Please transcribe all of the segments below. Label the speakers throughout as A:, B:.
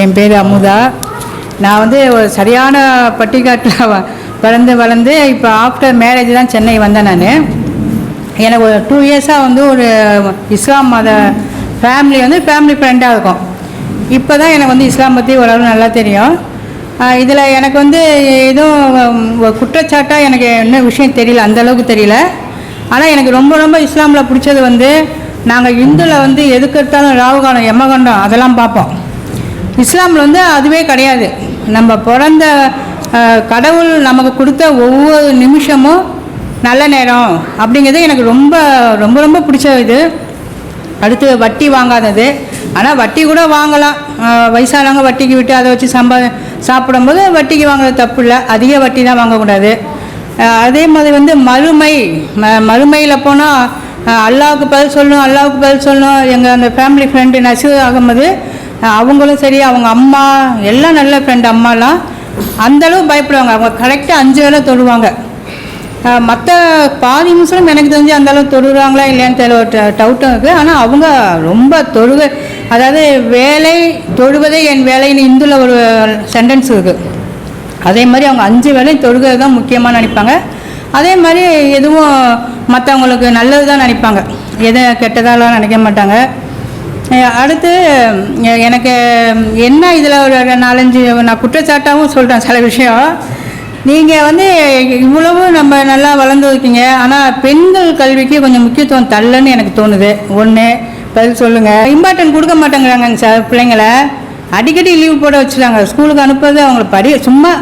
A: என் பேர் அமுதா. நான் வந்து ஒரு சரியான பட்டிக்காட்டில் பிறந்து வளர்ந்து இப்போ ஆஃப்டர் மேரேஜ் தான் சென்னை வந்தேன் நான். எனக்கு ஒரு டூ இயர்ஸாக வந்து ஒரு இஸ்லாம் மத ஃபேமிலி வந்து ஃபேமிலி ஃப்ரெண்டாக இருக்கும். இப்போ தான் எனக்கு வந்து இஸ்லாம் பற்றி ஓரளவு நல்லா தெரியும். இதில் எனக்கு வந்து எதுவும் குற்றச்சாட்டாக எனக்கு என்ன விஷயம் தெரியல அந்தளவுக்கு தெரியல. ஆனால் எனக்கு ரொம்ப ரொம்ப இஸ்லாமில் பிடிச்சது வந்து நாங்கள் இந்துவில் வந்து எதுக்கு எடுத்தாலும் ராவுகாலம் அதெல்லாம் பார்ப்போம். இஸ்லாமில் வந்து அதுவே கிடையாது. நம்ம பிறந்த கடவுள் நமக்கு கொடுத்த ஒவ்வொரு நிமிஷமும் நல்ல நேரம் அப்படிங்கிறது எனக்கு ரொம்ப ரொம்ப ரொம்ப பிடிச்ச இது. அடுத்து வட்டி வாங்காதது. ஆனால் வட்டி கூட வாங்கலாம். வயசானவங்க வட்டிக்கு விட்டு அதை வச்சு சம்பா சாப்பிடும்போது வட்டிக்கு வாங்குறது தப்பு இல்லை. அதிக வட்டி தான் வாங்கக்கூடாது. அதே மாதிரி வந்து மறுமை ம மறுமையில் போனால் அல்லாவுக்கு பதில் சொல்லணும் அல்லாவுக்கு பதில் சொல்லணும். எங்கள் அந்த ஃபேமிலி ஃப்ரெண்டு நசீர் ஆகும்போது அவங்களும் சரி அவங்க அம்மா எல்லாம் நல்ல ஃப்ரெண்டு அம்மாலாம். அந்தளவு பயப்படுவாங்க. அவங்க கரெக்டாக அஞ்சு வேலை தொழுவாங்க மற்ற பாதி முஸ்லிம் எனக்கு தெரிஞ்சு அந்தளவு தொழுகிறாங்களா இல்லையான்னு தெரியல. ஒரு டவுட்டும் இருக்குது ஆனால் அவங்க ரொம்ப தொழுக அதாவது வேலை தொழுவதே என் வேலைன்னு இந்துல ஒரு சென்டென்ஸ் இருக்குது அதே மாதிரி அவங்க அஞ்சு வேலை தொழுகிறது தான் முக்கியமாக நினைப்பாங்க. அதே மாதிரி எதுவும் மற்றவங்களுக்கு நல்லது தான் நினைப்பாங்க. எதை கெட்டதாலாம் நினைக்க மாட்டாங்க. அடுத்து எனக்கு என்ன இதில் ஒரு நாலஞ்சு நான் குற்றச்சாட்டாகவும் சொல்கிறேன் சில விஷயம். நீங்கள் வந்து இவ்வளவு நம்ம நல்லா வளர்ந்து இருக்கீங்க. ஆனால் பெண்கள் கல்விக்கு கொஞ்சம் முக்கியத்துவம் தள்ளன்னு எனக்கு தோணுது. ஒன்று பதில் சொல்லுங்கள் இம்பார்ட்டன்ட் கொடுக்க மாட்டேங்கிறாங்க சார் பிள்ளைங்கள. அடிக்கடி லீவ் போட வச்சுருக்காங்க ஸ்கூலுக்கு அனுப்புறது அவங்கள படி சும்மா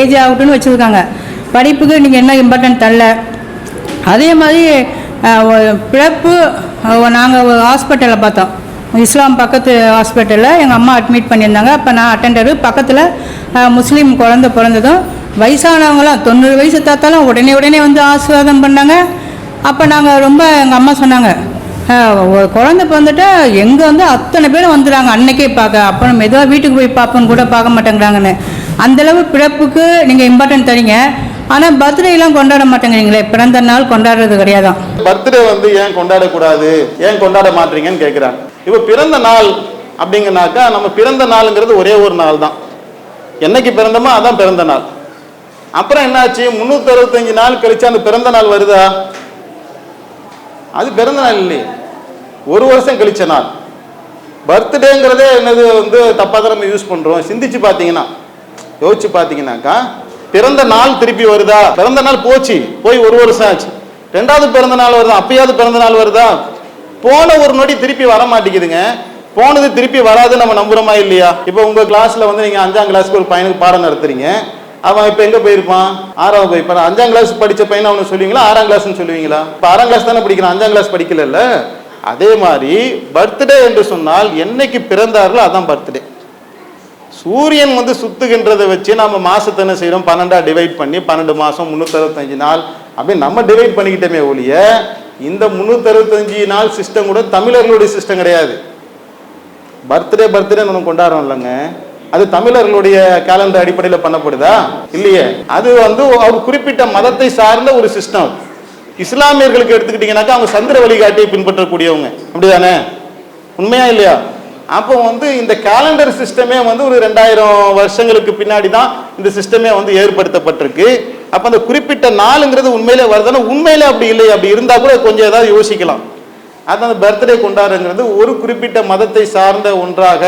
A: ஏஜ் ஆகட்டும்னு வச்சுருக்காங்க. படிப்புக்கு நீங்கள் என்ன இம்பார்ட்டன்ட் தரல அதே மாதிரி பிறப்பு நாங்கள் ஹாஸ்பிட்டலில் பார்த்தோம். இஸ்லாம் பக்கத்து ஹாஸ்பிட்டலில் எங்கள் அம்மா அட்மிட் பண்ணியிருந்தாங்க. அப்போ நான் அட்டெண்டரு பக்கத்தில் முஸ்லீம் குழந்த பிறந்ததும் வயசானவங்களாம் தொண்ணூறு வயசு தாத்தாலும் உடனே உடனே வந்து ஆசீர்வாதம் பண்ணாங்க. அப்போ நாங்கள் ரொம்ப எங்கள் அம்மா சொன்னாங்க குழந்த ஒரு பிறந்துட்டா எங்கே வந்து அத்தனை பேரும் வந்துடுறாங்க. அன்னைக்கே பார்க்க. அப்புறம் மெதுவாக வீட்டுக்கு போய் பார்ப்போன்னு கூட பார்க்க மாட்டேங்கிறாங்கன்னு. அந்தளவு பிறப்புக்கு நீங்கள் இம்பார்ட்டன்ட் தரீங்க. ஆனால் பர்த்டேலாம் கொண்டாட மாட்டேங்கிறீங்களே. பிறந்த நாள் கொண்டாடுறது கிடையாதான்.
B: பர்த்டே வந்து ஏன் கொண்டாடக்கூடாது? ஏன் கொண்டாட மாட்டீங்கன்னு கேட்குறாங்க இப்போ பிறந்த நாள் அப்படிங்கனாக்கா நம்ம பிறந்த நாளுங்கிறது ஒரே ஒரு நாள் தான் என்னைக்கு பிறந்தமோ அதான் பிறந்த நாள். அப்புறம் என்னாச்சு? முந்நூற்றி அறுபத்தஞ்சு நாள் கழிச்சு அந்த பிறந்த நாள் வருதா? அது பிறந்த நாள் இல்லையே. ஒரு வருஷம் கழிச்ச நாள். பர்த்டேங்கிறதே என்னது வந்து தப்பாக தான் நம்ம யூஸ் பண்ணுறோம் சிந்திச்சு பார்த்தீங்கன்னா யோசிச்சு பார்த்தீங்கன்னாக்கா பிறந்த நாள் திருப்பி வருதா? பிறந்த நாள் போச்சு. போய் ஒரு வருஷம் ஆச்சு. ரெண்டாவது பிறந்த நாள் வருதா? அப்பயாவது பிறந்த நாள் வருதா? போன ஒரு நொடி திருப்பி வர மாட்டேங்குதுங்க போனது திருப்பி வராது நம்ம நம்புறோமா இல்லையா? இப்போ உங்கள் கிளாஸில் வந்து நீங்கள் அஞ்சாம் கிளாஸ்க்கு ஒரு பையனுக்கு பாடம் நடத்துறீங்க. அவன் இப்போ எங்கே போயிருப்பான்? ஆறாவது போயிருப்பான் அஞ்சாம் கிளாஸ் படித்த பையனை அவனை சொல்லுவீங்களா? ஆறாம் கிளாஸ்னு சொல்லுவீங்களா? இப்போ ஆறாம் கிளாஸ் தானே படிக்கிறான்? அஞ்சாம் கிளாஸ் படிக்கல அதே மாதிரி பர்த்டே என்று சொன்னால் என்னைக்கு பிறந்தார்களோ அதான் பர்த்டே சூரியன் வந்து சுத்துகின்றதை வச்சு நம்ம மாசத்தை என்ன செய்யறோம் பன்னெண்டா டிவைட் பண்ணி பன்னெண்டு மாசம் முந்நூற்றறுபத்தஞ்சு நாள். அப்படின்னு நம்ம டிவைட் பண்ணிக்கிட்டோமே ஒழிய இந்த முந்நூற்றறுபத்தஞ்சு நாள் சிஸ்டம் கூட தமிழர்களுடைய சிஸ்டம் கிடையாது. பர்த்டே பர்த்டேன்னு ஒன்று கொண்டாடுறோம் இல்லைங்க. அது தமிழர்களுடைய கேலண்டர் அடிப்படையில் பண்ணப்படுதா? இல்லையே. அது வந்து அவர் குறிப்பிட்ட மதத்தை சார்ந்த ஒரு சிஸ்டம் இஸ்லாமியர்களுக்கு எடுத்துக்கிட்டிங்கனாக்கா அவங்க சந்திர வழிகாட்டியை பின்பற்றக்கூடியவங்க. அப்படிதானே? உண்மையா இல்லையா? அப்போ வந்து இந்த கேலண்டர் சிஸ்டமே வந்து ஒரு ரெண்டாயிரம் வருஷங்களுக்கு பின்னாடி தான் இந்த சிஸ்டமே வந்து ஏற்படுத்தப்பட்டிருக்கு. அப்போ அந்த குறிப்பிட்ட நாளுங்கிறது உண்மையிலே வருதுன்னா உண்மையிலே அப்படி இல்லை அப்படி இருந்தால் கூட கொஞ்சம் ஏதாவது யோசிக்கலாம். அது அந்த பர்த்டே கொண்டாடுறது ஒரு குறிப்பிட்ட மதத்தை சார்ந்த ஒன்றாக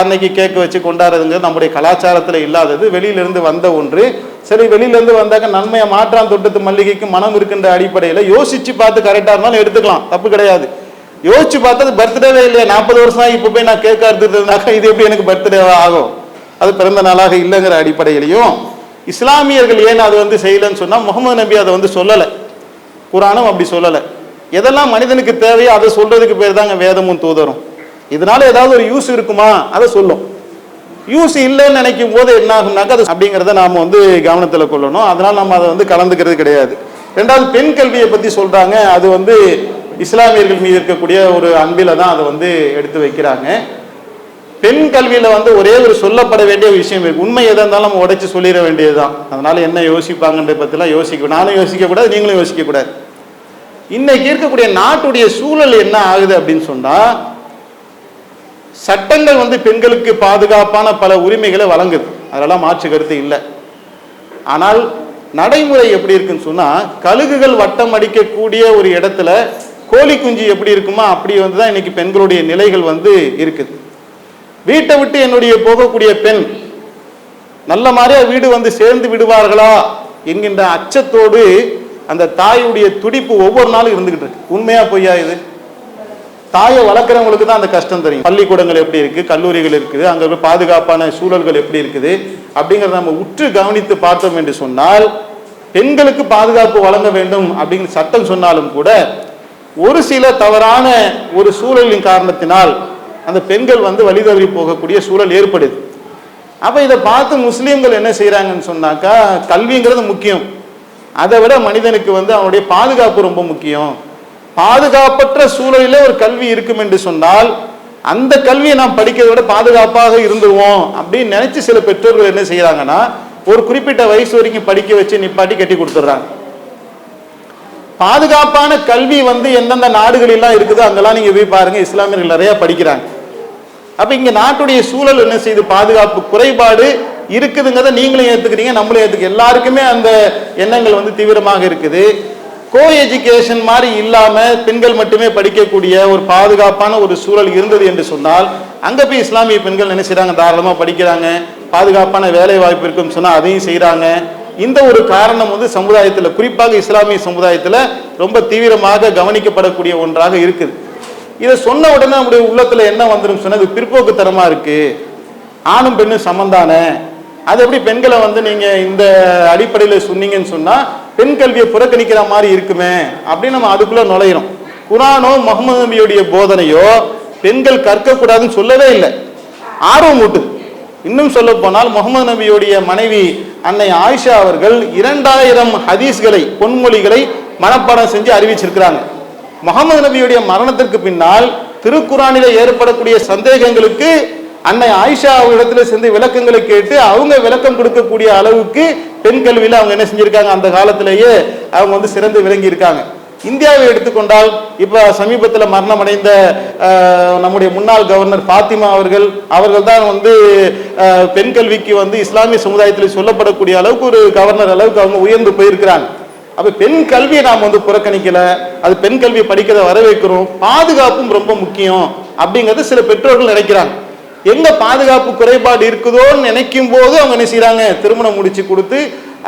B: அன்னைக்கு கேக் வச்சு கொண்டாடுறதுங்கிறது நம்முடைய கலாச்சாரத்தில் இல்லாதது. வெளியிலிருந்து வந்த ஒன்று. சரி வெளியிலேருந்து வந்தாக்க நன்மையை மாற்றான் தொட்டத்து மல்லிகைக்கு மனம் இருக்கின்ற அடிப்படையில் யோசிச்சு பார்த்து கரெக்டாக இருந்தாலும் எடுத்துக்கலாம். தப்பு கிடையாது. யோசிச்சு பார்த்தது பர்த்டேவே இல்லையா. நாற்பது வருஷம் ஆகி இப்போ போய் நான் கேக் இருந்தாக்கா இது எப்படி எனக்கு பர்த்டேவா ஆகும்? அது பிறந்த நாளாக இல்லைங்கிற அடிப்படையிலையும் இஸ்லாமியர்கள் ஏன் அது வந்து செய்யலைன்னு சொன்னால் முகமது நபி அதை வந்து சொல்லலை. குரானும் அப்படி சொல்லலை. எதெல்லாம் மனிதனுக்கு தேவையோ அதை சொல்றதுக்கு பேர் தாங்க வேதமும் தூதரும். இதனால ஏதாவது ஒரு யூஸ் இருக்குமா? அதை சொல்லும். யூஸ் இல்லைன்னு நினைக்கும் போது என்ன ஆகும்னாக்க அது அப்படிங்கிறத நாம் வந்து கவனத்தில் கொள்ளணும். அதனால் நம்ம அதை வந்து கலந்துக்கிறது கிடையாது. ரெண்டாவது பெண் கல்வியை பற்றி சொல்கிறாங்க அது வந்து இஸ்லாமியர்கள் மீது இருக்கக்கூடிய ஒரு அன்பில் தான் அதை வந்து எடுத்து வைக்கிறாங்க. பெண் கல்வியில வந்து ஒரே ஒரு சொல்லப்பட வேண்டிய விஷயம் இருக்கு. உண்மை எதா இருந்தாலும் நம்ம உடைச்சு சொல்லிட வேண்டியதுதான். அதனால என்ன யோசிப்பாங்கன்ற பத்திலாம் யோசிக்க நானும் யோசிக்க கூடாது நீங்களும் யோசிக்க கூடாது. இன்னைக்கு இருக்கக்கூடிய நாட்டுடைய சூழல் என்ன ஆகுது அப்படின்னு சொன்னா சட்டங்கள் வந்து பெண்களுக்கு பாதுகாப்பான பல உரிமைகளை வழங்குது. அதெல்லாம் மாற்று கருத்து இல்லை. ஆனால் நடைமுறை எப்படி இருக்குன்னு சொன்னா கழுகுகள் வட்டம் அடிக்கக்கூடிய ஒரு இடத்துல கோழி குஞ்சு எப்படி இருக்குமோ அப்படி வந்து தான் இன்னைக்கு பெண்களுடைய நிலைகள் வந்து இருக்குது. வீட்டை விட்டு என்னுடைய போகக்கூடிய பெண் நல்ல மாதிரியா வீடு வந்து சேர்ந்து விடுவார்களா என்கின்ற அச்சத்தோடு அந்த தாயுடைய துடிப்பு ஒவ்வொரு நாளும் இருந்துகிட்டு இருக்கு. உண்மையா பொய்யா இது? தாயை வளர்க்குறவங்களுக்கு தான் அந்த கஷ்டம் தெரியும். பள்ளிக்கூடங்கள் எப்படி இருக்கு? கல்லூரிகள் இருக்குது. அங்க உள்ள பாதுகாப்பான சூழல்கள் எப்படி இருக்குது? அப்படிங்கறத நம்ம உற்று கவனித்து பார்த்தோம் என்று சொன்னால் பெண்களுக்கு பாதுகாப்பு வழங்க வேண்டும் அப்படின்னு சட்டம் சொன்னாலும் கூட ஒரு சில தவறான ஒரு சூழலின் காரணத்தினால் அந்த பெண்கள் வந்து வழி தவறி போகக்கூடிய சூழல் ஏற்படுது. அப்போ இதை பார்த்து முஸ்லீம்கள் என்ன செய்கிறாங்கன்னு சொன்னாக்கா கல்விங்கிறது முக்கியம். அதை விட மனிதனுக்கு வந்து அவனுடைய பாதுகாப்பு ரொம்ப முக்கியம். பாதுகாப்பற்ற சூழலிலே ஒரு கல்வி இருக்கும் என்று சொன்னால் அந்த கல்வியை நாம் படிக்கிறதை விட பாதுகாப்பாக இருந்துருவோம் அப்படின்னு நினைச்சு சில பெற்றோர்கள் என்ன செய்யறாங்கன்னா ஒரு குறிப்பிட்ட வயசு வரைக்கும் படிக்க வச்சு நிப்பாட்டி கட்டி கொடுத்துட்றாங்க. பாதுகாப்பான கல்வி வந்து எந்தெந்த நாடுகள் எல்லாம் இருக்குதோ அங்கெல்லாம் நீங்க போய் பாருங்க இஸ்லாமியர்கள் நிறைய படிக்கிறாங்க. அப்ப இங்க நாட்டுடைய சூழல் என்ன செய்யுது பாதுகாப்பு குறைபாடு இருக்குதுங்கிறத நீங்களும் ஏத்துக்கிறீங்க நம்மளும் ஏத்துக்க எல்லாருக்குமே அந்த எண்ணங்கள் வந்து தீவிரமாக இருக்குது. கோ எஜுகேஷன் மாதிரி இல்லாம பெண்கள் மட்டுமே படிக்கக்கூடிய ஒரு பாதுகாப்பான ஒரு சூழல் இருந்தது என்று சொன்னால் அங்க போய் இஸ்லாமிய பெண்கள் என்ன செய்றாங்க? தாராளமா படிக்கிறாங்க பாதுகாப்பான வேலை வாய்ப்பு இருக்குன்னு சொன்னா அதையும் செய்கிறாங்க இந்த ஒரு காரணம் வந்து சமுதாயத்தில் குறிப்பாக இஸ்லாமிய சமுதாயத்தில் ரொம்ப தீவிரமாக கவனிக்கப்படக்கூடிய ஒன்றாக இருக்குது. இதை சொன்ன உடனே நம்முடைய உள்ளத்துல என்ன வந்துடும் சொன்னா இது பிற்போக்குத்தனமா இருக்கு. ஆணும் பெண்ணும் சமந்தானே அது எப்படி பெண்களை வந்து நீங்க இந்த அடிப்படையில சொன்னீங்கன்னு சொன்னா பெண் கல்வியை புறக்கணிக்கிற மாதிரி இருக்குமே அப்படின்னு நம்ம அதுக்குள்ள நுழையிறோம். குரானோ முகமது நபியுடைய போதனையோ பெண்கள் கற்கக்கூடாதுன்னு சொல்லவே இல்லை. ஆர்வம் ஊட்டுது. இன்னும் சொல்ல போனால் முகமது நபியுடைய மனைவி அன்னை ஆயிஷா அவர்கள் இரண்டாயிரம் ஹதீஸ்களை பொன்மொழிகளை மனப்பாடம் செஞ்சு அறிவிச்சிருக்கிறாங்க. முகமது நபியுடைய மரணத்திற்கு பின்னால் திருக்குறானில ஏற்படக்கூடிய சந்தேகங்களுக்கு அன்னை ஆயிஷா அவர்களிடத்துல சேர்ந்து விளக்கங்களை கேட்டு அவங்க விளக்கம் கொடுக்கக்கூடிய அளவுக்கு பெண் கல்வியில அவங்க என்ன செஞ்சிருக்காங்க? அந்த காலத்திலேயே அவங்க வந்து சிறந்து விளங்கி இருக்காங்க இந்தியாவை எடுத்துக்கொண்டால் இப்ப சமீபத்தில் மரணம் அடைந்த நம்முடைய முன்னாள் கவர்னர் பாத்திமா அவர்கள் அவர்கள் தான் வந்து பெண் கல்விக்கு வந்து இஸ்லாமிய சமுதாயத்தில் சொல்லப்படக்கூடிய அளவுக்கு ஒரு கவர்னர் அளவுக்கு அவங்க உயர்ந்து போயிருக்கிறாங்க. அப்ப பெண் கல்வியை நாம் வந்து புறக்கணிக்கல அது பெண் கல்வியை படிக்கிறத வரவேற்கிறோம். பாதுகாப்பும் ரொம்ப முக்கியம் அப்படிங்கிறது சில பெற்றோர்கள் நினைக்கிறாங்க. எங்க பாதுகாப்பு குறைபாடு இருக்குதோன்னு நினைக்கும் போது அவங்க என்ன செய்யறாங்க திருமணம் முடிச்சு கொடுத்து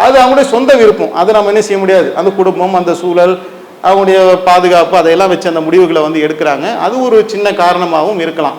B: அது அவங்களுடைய சொந்த விருப்பம். அதை நம்ம என்ன செய்ய முடியாது. அந்த குடும்பம் அந்த சூழல் அவங்களுடைய பாதுகாப்பு அதையெல்லாம் வச்சு அந்த முடிவுகளை வந்து எடுக்கிறாங்க. அது ஒரு சின்ன காரணமாகவும் இருக்கலாம்.